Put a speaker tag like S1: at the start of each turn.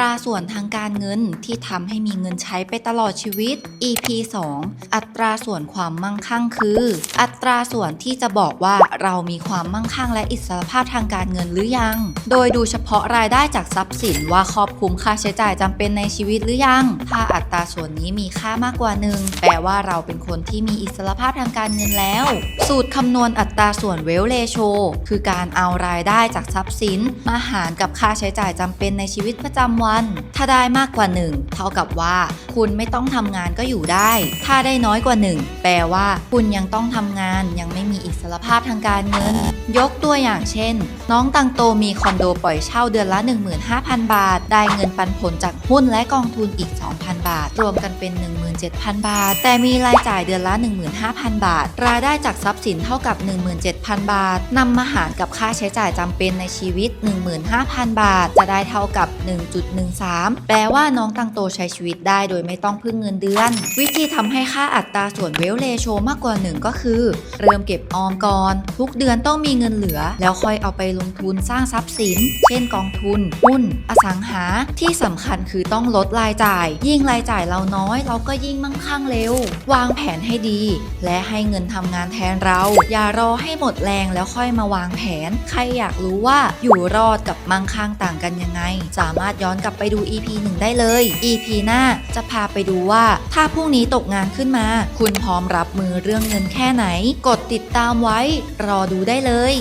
S1: ราส่วนทางการเงินที่ทำให้มีเงินใช้ไปตลอดชีวิต EP 2 อัตราส่วนความมั่งคั่งคือ อัตราส่วนที่จะบอกว่าเรามีความมั่งคั่งและอิสรภาพทางการเงินหรือยัง โดยดูเฉพาะรายได้จากทรัพย์สินว่าครอบคลุมค่าใช้จ่ายจำเป็นในชีวิตหรือยัง ถ้าอัตราส่วนนี้มีค่ามากกว่าหนึ่งแปลว่าเราเป็นคนที่มีอิสรภาพทางการเงินแล้ว สูตรคำนวณอัตราส่วนเวลเลโชคือการเอารายได้จากทรัพย์สินมาหารกับค่าใช้จ่ายจำเป็นในชีวิตประจำวันถ้าได้มากกว่า 1 เท่ากับว่า คุณไม่ต้องทำงานก็อยู่ได้ ถ้าได้น้อยกว่า 1 แปลว่า คุณยังต้องทำงานยังไม่มีอิสรภาพทางการเงิน ยกตัวอย่างเช่น น้องตังโตมีคอนโดปล่อยเช่าเดือนละ 15,000 บาท ได้เงินปันผลจากหุ้นและกองทุนอีก 2,000 บาท รวมกันเป็น 17,000 บาท แต่มีรายจ่ายเดือนละ 15,000 บาท รายได้จากทรัพย์สินเท่ากับ 17,000 บาทนำมาหารกับค่าใช้จ่ายจำเป็นในชีวิต 15,000 บาท จะได้เท่ากับ1.13 แปลว่าน้องตังโตใช้ชีวิตได้โดยไม่ต้องพึ่งเงินเดือน วิธีทำให้ค่าอัตราส่วนเวลเลโชมากกว่า 1 ก็คือ เริ่มเก็บออมก่อน ทุกเดือนต้องมีเงินเหลือ แล้วค่อยเอาไปลงทุนสร้างทรัพย์สิน เช่นกองทุนหุ้น อสังหาที่สำคัญคือต้องลดรายจ่าย ยิ่งรายจ่ายเราน้อย เราก็ยิ่งมั่งคั่งเร็ว วางแผนให้ดี และให้เงินทำงานแทนเรา อย่ารอให้หมดแรงแล้วค่อยมาวางแผน ใครอยากรู้ว่าอยู่รอดกับมั่งคั่งต่างกันยังไง สามารถย้อนกลับไปดู EP 1 ได้เลย EP หน้าจะพาไปดูว่า ถ้าพรุ่งนี้ตกงานขึ้นมา คุณพร้อมรับมือเรื่องเงินแค่ไหน กดติดตามไว้ รอดูได้เลย